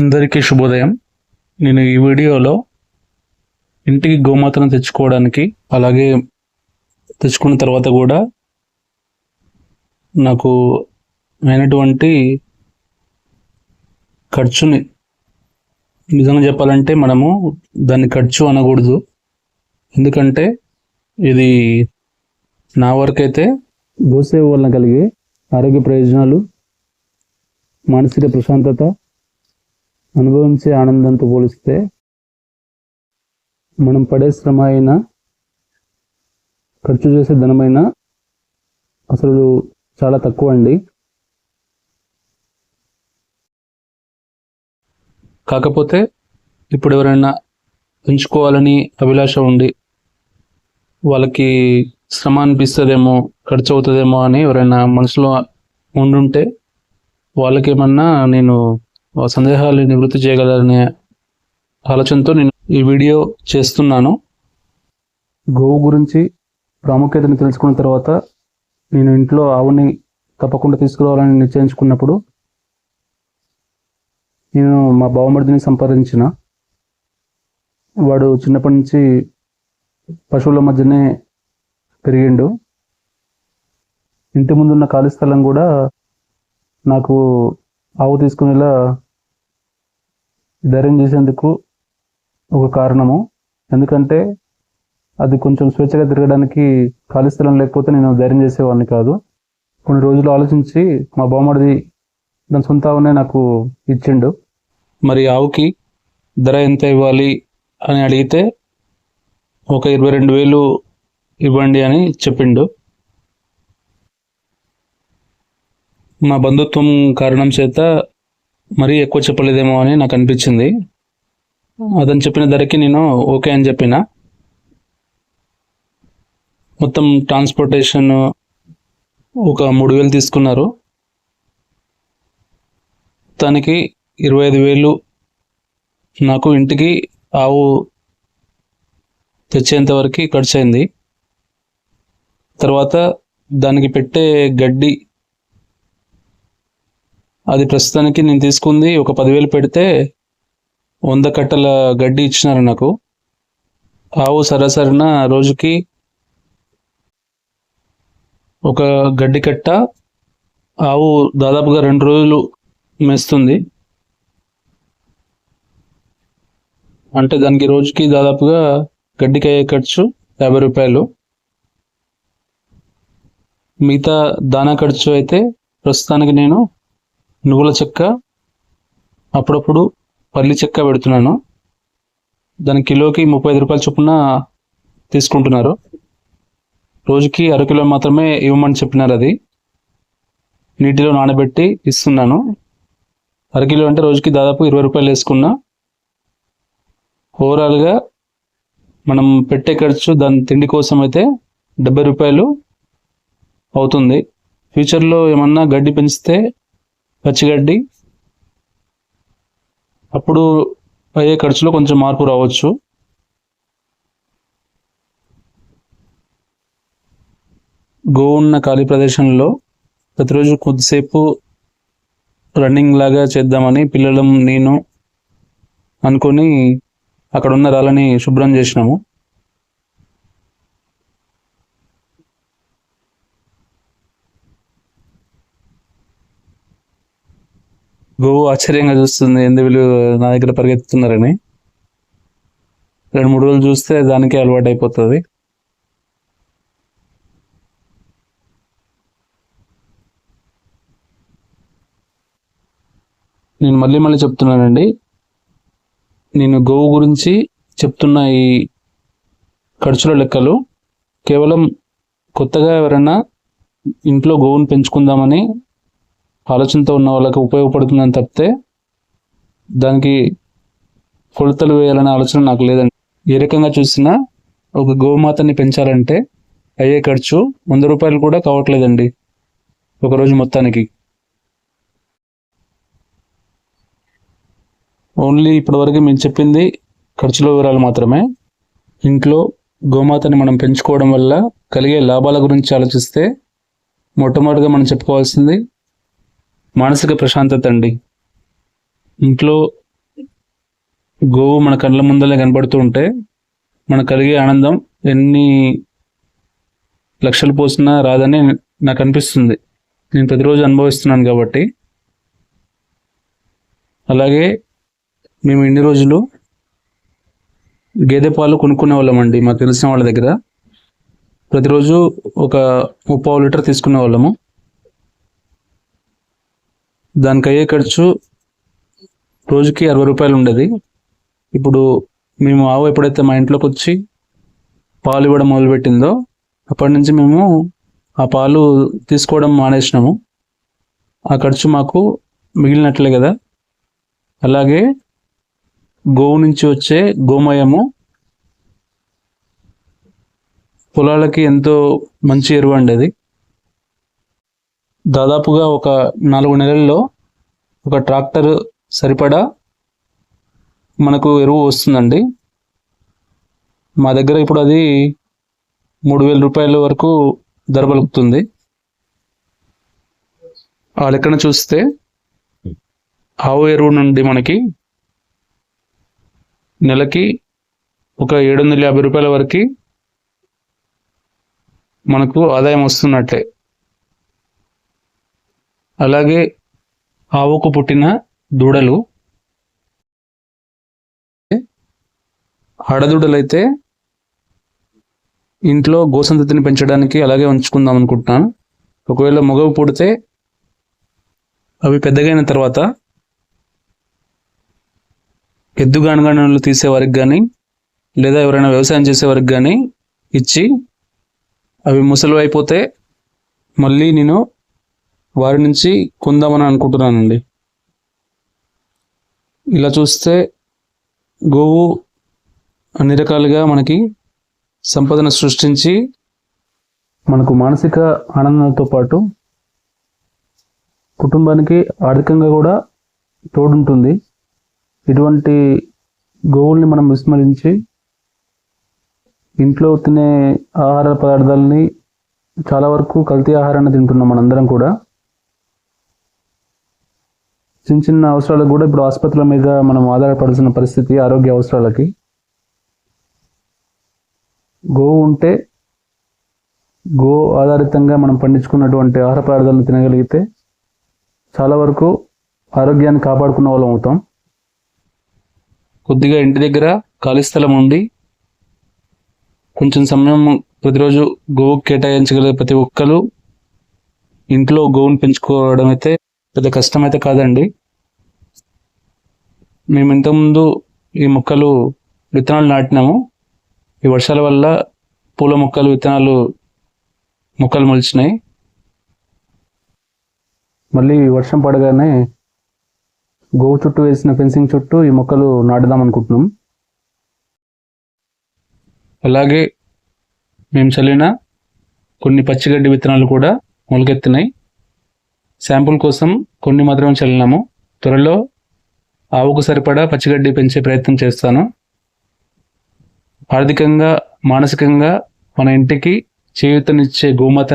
అందరికీ శుభోదయం. నేను ఈ వీడియోలో ఇంటికి గోమాతను తెచ్చుకోవడానికి అలాగే తెచ్చుకున్న తర్వాత కూడా నాకు అయినటువంటి ఖర్చుని నిజంగా చెప్పాలంటే మనము దాన్ని ఖర్చు అనకూడదు. ఎందుకంటే ఇది నా వరకైతే గోసేవ వలన కలిగే ఆరోగ్య ప్రయోజనాలు మానసిక ప్రశాంతత అనుభవించే ఆనందంతో పోలిస్తే మనం పడే శ్రమ అయినా ఖర్చు చేసే ధనమైనా అసలు చాలా తక్కువ అండి. కాకపోతే ఇప్పుడు ఎవరైనా పెంచుకోవాలని అభిలాష ఉండి వాళ్ళకి శ్రమ అనిపిస్తుందేమో ఖర్చు అవుతుందేమో అని ఎవరైనా మనసులో ఉండుంటే వాళ్ళకి ఏమన్నా నేను సందేహాలు నివృత్తి చేయగలరనే ఆలోచనతో నేను ఈ వీడియో చేస్తున్నాను. గోవు గురించి ప్రాముఖ్యతను తెలుసుకున్న తర్వాత నేను ఇంట్లో ఆవుని తప్పకుండా తీసుకురావాలని నిశ్చయించుకున్నప్పుడు నేను మా బావమరిదిని సంపాదించిన వాడు చిన్నప్పటి నుంచి పశువుల మధ్యనే పెరిగిండు. ఇంటి ముందున్న ఖాళీ స్థలం కూడా నాకు ఆవు తీసుకునేలా ధైర్యం చేసేందుకు ఒక కారణము. ఎందుకంటే అది కొంచెం స్వేచ్ఛగా తిరగడానికి ఖాళీ స్థలం లేకపోతే నేను ధైర్యం చేసేవాడిని కాదు. కొన్ని రోజులు ఆలోచించి మా బామ్మడిది దాని సొంత ఆవునే నాకు ఇచ్చిండు. మరి ఆవుకి ధర ఎంత ఇవ్వాలి అని అడిగితే ఒక ఇరవై రెండు వేలు ఇవ్వండి అని చెప్పిండు. మా బంధుత్వం కారణం చేత మరీ ఎక్కువ చెప్పలేదేమో అని నాకు అనిపించింది. అతను చెప్పిన ధరకి నేను ఓకే అని చెప్పిన. మొత్తం ట్రాన్స్పోర్టేషన్ ఒక మూడు వేలు తీసుకున్నారు. దానికి ఇరవై ఐదు వేలు నాకు ఇంటికి ఆవు తెచ్చేంత వరకు ఖర్చు అయింది తర్వాత దానికి పెట్టే గడ్డి అది ప్రస్తుతానికి నేను తీసుకుంది ఒక పదివేలు పెడితే వంద కట్టల గడ్డి ఇచ్చినారు నాకు. ఆవు సరాసరిన రోజుకి ఒక గడ్డి కట్ట ఆవు దాదాపుగా రెండు రోజులు మేస్తుంది. అంటే దానికి రోజుకి దాదాపుగా గడ్డికి అయ్యే ఖర్చు యాభై రూపాయలు. మిగతా దానా ఖర్చు అయితే ప్రస్తుతానికి నేను నువ్వుల చెక్క అప్పుడప్పుడు పల్లి చెక్క పెడుతున్నాను. దాని కిలోకి ముప్పై ఐదు రూపాయల చొప్పున తీసుకుంటున్నారు. రోజుకి అరకిలో మాత్రమే ఇవ్వమని చెప్పినారు అది. నీటిలో నానబెట్టి ఇస్తున్నాను. అరకిలో అంటే రోజుకి దాదాపు ఇరవై రూపాయలు వేసుకున్నా. ఓవరాల్గా మనం పెట్టే ఖర్చు దాని తిండి కోసం అయితే డెబ్బై రూపాయలు అవుతుంది. ఫ్యూచర్లో ఏమన్నా గడ్డి పెంచితే పచ్చిగడ్డి. అప్పుడు అయ్యే ఖర్చులో కొంచెం మార్పు రావచ్చు. గో ఉన్న ఖాళీ ప్రదేశంలో ప్రతిరోజు కొద్దిసేపు రన్నింగ్ లాగా చేద్దామని పిల్లలం నేను అనుకొని అక్కడ ఉన్న రాళ్ళని శుభ్రం చేసినాము. గోవు ఆశ్చర్యంగా చూస్తుంది ఎందు వీళ్ళు నా దగ్గర పరిగెత్తుతున్నారని? రెండు మూడు రోజులు చూస్తే దానికే అలవాటు అయిపోతుంది నేను మళ్ళీ మళ్ళీ చెప్తున్నానండి. నేను గోవు గురించి చెప్తున్న ఈ ఖర్చుల లెక్కలు కేవలం కొత్తగా ఎవరైనా ఇంట్లో గోవును పెంచుకుందామని ఆలోచనతో ఉన్న వాళ్ళకి ఉపయోగపడుతుందని తప్పితే దానికి కొలతలు వేయాలనే ఆలోచన నాకు లేదండి. ఏ రకంగా చూసినా ఒక గోమాతని పెంచాలంటే అయ్యే ఖర్చు వంద రూపాయలు కూడా కావట్లేదండి ఒకరోజు మొత్తానికి. ఓన్లీ ఇప్పటివరకు మేము చెప్పింది ఖర్చుల వివరాలు మాత్రమే. ఇంట్లో గోమాతని మనం పెంచుకోవడం వల్ల కలిగే లాభాల గురించి ఆలోచిస్తే మొట్టమొదటిగా మనం చెప్పుకోవాల్సింది మానసిక ప్రశాంతత అండి. ఇంట్లో గోవు మన కళ్ళ ముందలే కనబడుతూ ఉంటే మనకు కలిగే ఆనందం ఎన్ని లక్షలు పోసినా రాదని నాకు అనిపిస్తుంది. నేను ప్రతిరోజు అనుభవిస్తున్నాను కాబట్టి. అలాగే మేము ఇన్ని రోజులు గేదె పాలు కొనుక్కునే వాళ్ళమండి మాకు తెలిసిన వాళ్ళ దగ్గర. ప్రతిరోజు ఒక ముప్పావు లీటర్ తీసుకునే వాళ్ళము. దానికి అయ్యే ఖర్చు రోజుకి అరవై రూపాయలు ఉండేది. ఇప్పుడు మేము ఆవు ఎప్పుడైతే మా ఇంట్లోకి వచ్చి పాలు ఇవ్వడం మొదలుపెట్టిందో అప్పటి నుంచి మేము ఆ పాలు తీసుకోవడం మానేసినాము. ఆ ఖర్చు మాకు మిగిలినట్లే కదా. అలాగే గోవు నుంచి వచ్చే గోమయము పొలాలకి ఎంతో మంచి ఎరువు అండి అది. దాదాపుగా ఒక నాలుగు నెలల్లో ఒక ట్రాక్టర్ సరిపడా మనకు ఎరువు వస్తుందండి. మా దగ్గర ఇప్పుడు అది మూడు వేల రూపాయల వరకు ధర పలుకుతుంది. ఆ లెక్కన చూస్తే ఆవు ఎరువు నుండి మనకి నెలకి ఒక ఏడు వందల యాభై రూపాయల వరకు మనకు ఆదాయం వస్తున్నట్లే అలాగే ఆవుకు పుట్టిన దూడలు. ఆడదూడలైతే ఇంట్లో గోసంతతిని పెంచడానికి అలాగే ఉంచుకుందాం అనుకుంటున్నాను. ఒకవేళ మగవు పుడితే అవి పెద్దగైన తర్వాత ఎద్దు గణగణలు తీసే వారికి కానీ లేదా ఎవరైనా వ్యవసాయం చేసే వారికి కానీ ఇచ్చి అవి ముసలు అయిపోతే మళ్ళీ నేను వారి నుంచి కొందామని అనుకుంటున్నానండి. ఇలా చూస్తే గోవు అన్ని రకాలుగా మనకి సంపదను సృష్టించి మనకు మానసిక ఆనందంతో పాటు కుటుంబానికి ఆర్థికంగా కూడా తోడుంటుంది. ఇటువంటి గోవుల్ని మనం విస్మరించి ఇంట్లో తినే ఆహార పదార్థాలని చాలా వరకు కల్తీ ఆహారాన్ని తింటున్నాం మనందరం కూడా. చిన్న చిన్న అవసరాలకు కూడా ఇప్పుడు ఆసుపత్రుల మీద మనం ఆధారపడాల్సిన పరిస్థితి ఆరోగ్య అవసరాలకి. గోవు ఉంటే గో ఆధారితంగా మనం పండించుకున్నటువంటి ఆహార పదార్థాలను తినగలిగితే చాలా వరకు ఆరోగ్యాన్ని కాపాడుకున్న వాళ్ళం అవుతాం. కొద్దిగా ఇంటి దగ్గర ఖాళీ స్థలం ఉండి కొంచెం సమయం ప్రతిరోజు గోవుకు కేటాయించగలిగే ప్రతి ఒక్కరు ఇంట్లో గోవును పెంచుకోవడం అయితే పెద్ద కష్టం అయితే కాదండి. మేము ఇంతకుముందు ఈ మొక్కలు విత్తనాలు నాటినాము. ఈ వర్షాల వల్ల పూల మొక్కలు విత్తనాలు మొక్కలు మొలిచినాయి. మళ్ళీ వర్షం పడగానే గోవు చుట్టూ వేసిన ఫెన్సింగ్ చుట్టూ ఈ మొక్కలు నాటుదాం అనుకుంటున్నాం. అలాగే మేము చల్లిన కొన్ని పచ్చిగడ్డి విత్తనాలు కూడా మొలకెత్తినాయి. శాంపుల్ కోసం కొన్ని మాత్రం చల్లినాము. త్వరలో ఆవుకు సరిపడా పచ్చిగడ్డి పెంచే ప్రయత్నం చేస్తాను. ఆర్థికంగా మానసికంగా మన ఇంటికి చేయూతనిచ్చే గోమాతని